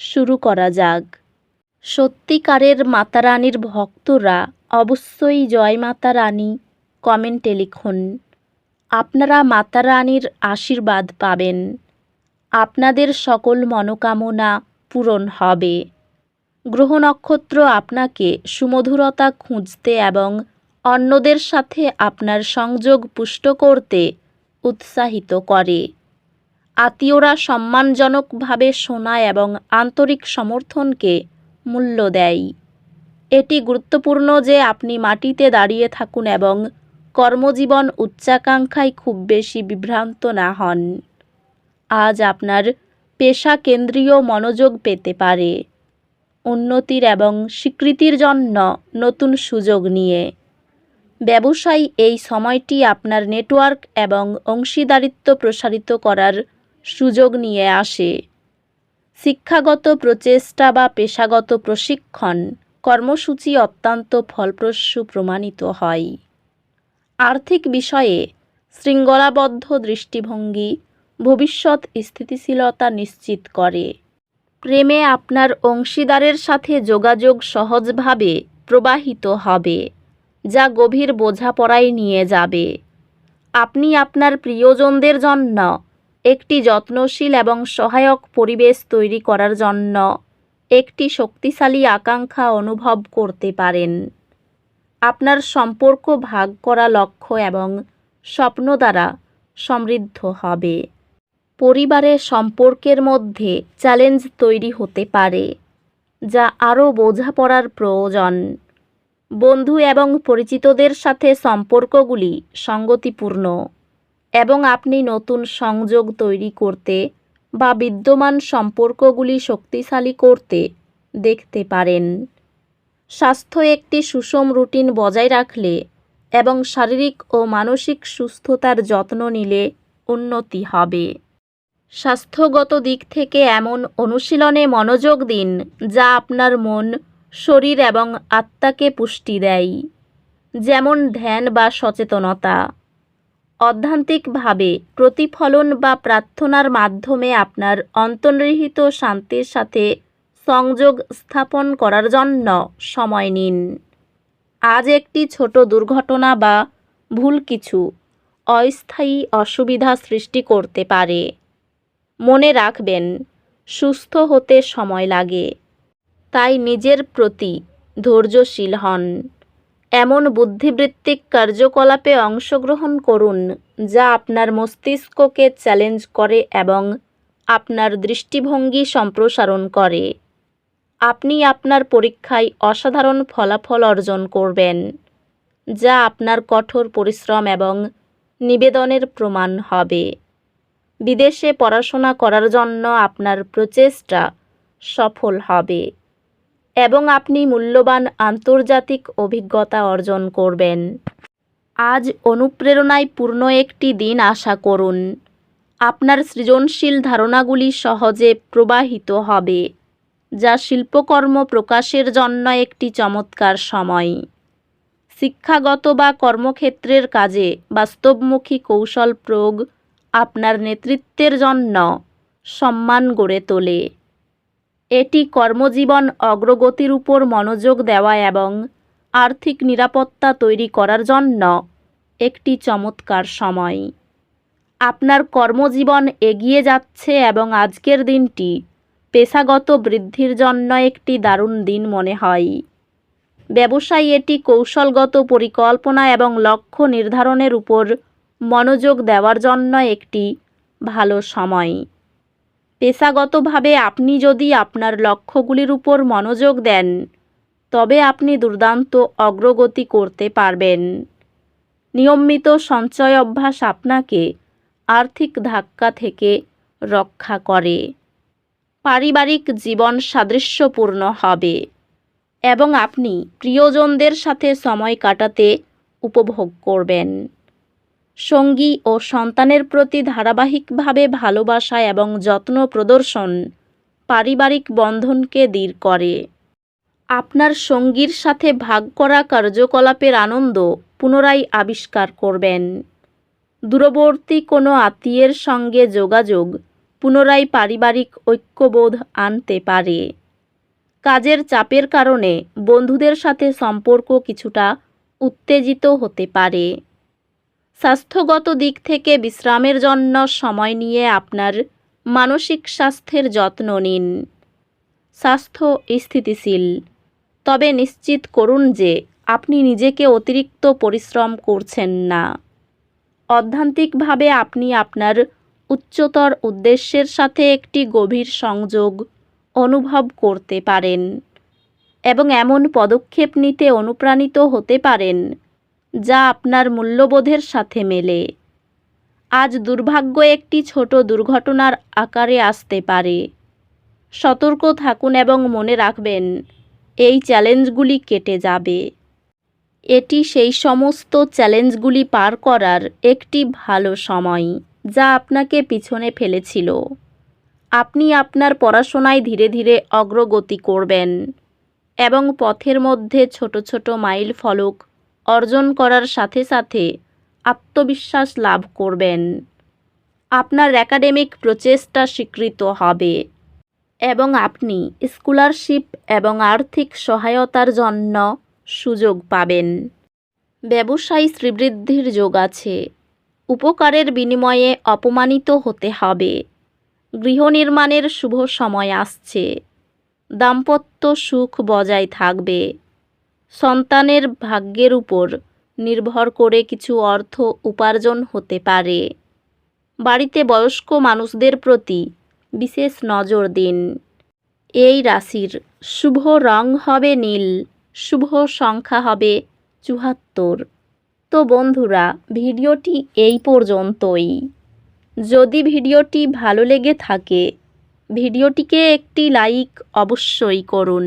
শুরু করা যাক। সত্যিকারের মাতা রানীর ভক্তরা অবশ্যই জয় মাতা রানী কমেন্টে লিখুন। আপনারা মাতা রানীর আশীর্বাদ পাবেন। আপনাদের সকল মনোকামনা পূরণ হবে। গ্রহ নক্ষত্র আপনাকে সুমধুরতা খুঁজতে এবং অন্যদের সাথে আপনার সংযোগ পুষ্ট করতে উৎসাহিত করে। আত্মীয়রা সম্মানজনকভাবে শোনায় এবং আন্তরিক সমর্থনকে মূল্য দেয়। এটি গুরুত্বপূর্ণ যে আপনি মাটিতে দাঁড়িয়ে থাকুন এবং কর্মজীবন উচ্চাকাঙ্ক্ষায় খুব বেশি বিভ্রান্ত না হন। আজ আপনার পেশা কেন্দ্রীয় মনোযোগ পেতে পারে। উন্নতির এবং স্বীকৃতির জন্য নতুন সুযোগ নিয়ে। ব্যবসায়ী এই সময়টি আপনার নেটওয়ার্ক এবং অংশীদারিত্ব প্রসারিত করার সুযোগ নিয়ে আসে। শিক্ষাগত প্রচেষ্টা বা পেশাগত প্রশিক্ষণ কর্মসূচি অত্যন্ত ফলপ্রসূ প্রমাণিত হয়। আর্থিক বিষয়ে শৃঙ্খলাবদ্ধ দৃষ্টিভঙ্গি ভবিষ্যৎ স্থিতিশীলতা নিশ্চিত করে। প্রেমে আপনার অংশীদারের সাথে যোগাযোগ সহজভাবে প্রবাহিত হবে, যা গভীর বোঝাপড়ায় নিয়ে যাবে। আপনি আপনার প্রিয়জনদের জন্য একটি যত্নশীল এবং সহায়ক পরিবেশ তৈরি করার জন্য একটি শক্তিশালী আকাঙ্ক্ষা অনুভব করতে পারেন। আপনার সম্পর্ক ভাগ করা লক্ষ্য এবং স্বপ্ন দ্বারা সমৃদ্ধ হবে। পরিবারে সম্পর্কের মধ্যে চ্যালেঞ্জ তৈরি হতে পারে, যা আরও বোঝাপড়ার প্রয়োজন। বন্ধু এবং পরিচিতদের সাথে সম্পর্কগুলি সঙ্গতিপূর্ণ। এবং আপনি নতুন সংযোগ তৈরি করতে বা বিদ্যমান সম্পর্কগুলি শক্তিশালী করতে দেখতে পারেন। স্বাস্থ্য একটি সুষম রুটিন বজায় রাখলে এবং শারীরিক ও মানসিক সুস্থতার যত্ন নিলে উন্নতি হবে। স্বাস্থ্যগত দিক থেকে এমন অনুশীলনে মনোযোগ দিন যা আপনার মন, শরীর এবং আত্মাকে পুষ্টি দেয়, যেমন ধ্যান বা সচেতনতা। অধ্যান্তিকভাবে প্রতিফলন বা প্রার্থনার মাধ্যমে আপনার অন্তর্নিহিত শান্তির সাথে সংযোগ স্থাপন করার জন্য সময় নিন। আজ একটি ছোট দুর্ঘটনা বা ভুল কিছু অস্থায়ী অসুবিধা সৃষ্টি করতে পারে। মনে রাখবেন, সুস্থ হতে সময় লাগে। তাই নিজের প্রতি ধৈর্যশীল হন। এমন বুদ্ধিবৃত্তিক কার্যকলাপে অংশগ্রহণ করুন, যা আপনার মস্তিষ্ককে চ্যালেঞ্জ করে এবং আপনার দৃষ্টিভঙ্গি সম্প্রসারণ করে। আপনি আপনার পরীক্ষায় অসাধারণ ফলাফল অর্জন করবেন, যা আপনার কঠোর পরিশ্রম এবং নিবেদনের প্রমাণ হবে। বিদেশে পড়াশোনা করার জন্য আপনার প্রচেষ্টা সফল হবে। এবং আপনি মূল্যবান আন্তর্জাতিক অভিজ্ঞতা অর্জন করবেন। আজ অনুপ্রেরণায় পূর্ণ একটি দিন আশা করুন। আপনার সৃজনশীল ধারণাগুলি সহজে প্রবাহিত হবে, যা শিল্পকর্ম প্রকাশের জন্য একটি চমৎকার সময়। শিক্ষাগত বা কর্মক্ষেত্রের কাজে বাস্তবমুখী কৌশল প্রয়োগ আপনার নেতৃত্বের জন্য সম্মান গড়ে তোলে। এটি কর্মজীবন অগ্রগতির উপর মনোযোগ দেওয়া এবং আর্থিক নিরাপত্তা তৈরি করার জন্য একটি চমৎকার সময়। আপনার কর্মজীবন এগিয়ে যাচ্ছে এবং আজকের দিনটি পেশাগত বৃদ্ধির জন্য একটি দারুণ দিন মনে হয়। ব্যবসায় এটি কৌশলগত পরিকল্পনা এবং লক্ষ্য নির্ধারণের উপর মনোযোগ দেওয়ার জন্য একটি ভালো সময়। পেশাগতভাবে আপনি যদি আপনার লক্ষ্যগুলির উপর মনোযোগ দেন, তবে আপনি দুর্দান্ত অগ্রগতি করতে পারবেন। নিয়মিত সঞ্চয় অভ্যাস আপনাকে আর্থিক ধাক্কা থেকে রক্ষা করে। পারিবারিক জীবন সাদৃশ্যপূর্ণ হবে এবং আপনি প্রিয়জনদের সাথে সময় কাটাতে উপভোগ করবেন। সঙ্গী ও সন্তানের প্রতি ধারাবাহিকভাবে ভালোবাসা এবং যত্ন প্রদর্শন পারিবারিক বন্ধনকে দৃঢ় করে। আপনার সঙ্গীর সাথে ভাগ করা কার্যকলাপের আনন্দ পুনরায় আবিষ্কার করবেন। দূরবর্তী কোনো আত্মীয়ের সঙ্গে যোগাযোগ পুনরায় পারিবারিক ঐক্যবোধ আনতে পারে। কাজের চাপের কারণে বন্ধুদের সাথে সম্পর্ক কিছুটা উত্তেজিত হতে পারে। স্বাস্থ্যগত দিক থেকে বিশ্রামের জন্য সময় নিয়ে আপনার মানসিক স্বাস্থ্যের যত্ন নিন। স্বাস্থ্য স্থিতিশীল। তবে নিশ্চিত করুন যে আপনি নিজেকে অতিরিক্ত পরিশ্রম করছেন না। অধ্যান্তিকভাবে আপনি আপনার উচ্চতর উদ্দেশ্যের সাথে একটি গভীর সংযোগ অনুভব করতে পারেন এবং এমন পদক্ষেপ নিতে অনুপ্রাণিত হতে পারেন যা আপনার মূল্যবোধের সাথে মেলে। আজ দুর্ভাগ্য একটি ছোট দুর্ঘটনার আকারে আসতে পারে। সতর্ক থাকুন এবং মনে রাখবেন, এই চ্যালেঞ্জগুলি কেটে যাবে। এটি সেই সমস্ত চ্যালেঞ্জগুলি পার করার একটি ভালো সময় যা আপনাকে পিছনে ফেলেছিল। আপনি আপনার পড়াশোনায় ধীরে ধীরে অগ্রগতি করবেন এবং পথের মধ্যে ছোট ছোট মাইল ফলক অর্জন করার সাথে সাথে আত্মবিশ্বাস লাভ করবেন। আপনার একাডেমিক প্রচেষ্টা স্বীকৃত হবে এবং আপনি স্কলারশিপ এবং আর্থিক সহায়তার জন্য সুযোগ পাবেন। ব্যবসায়ী শ্রীবৃদ্ধির যোগ আছে। উপকারের বিনিময়ে অপমানিত হতে হবে। গৃহ নির্মাণের শুভ সময় আসছে। দাম্পত্য সুখ বজায় থাকবে। সন্তানের ভাগ্যের উপর নির্ভর করে কিছু অর্থ উপার্জন হতে পারে। বাড়িতে বয়স্ক মানুষদের প্রতি বিশেষ নজর দিন। এই রাশির শুভ রং হবে নীল, শুভ সংখ্যা হবে চুহাত্তর তো বন্ধুরা, ভিডিওটি এই পর্যন্তই। যদি ভিডিওটি ভালো লেগে থাকে, ভিডিওটিকে একটি লাইক অবশ্যই করুন।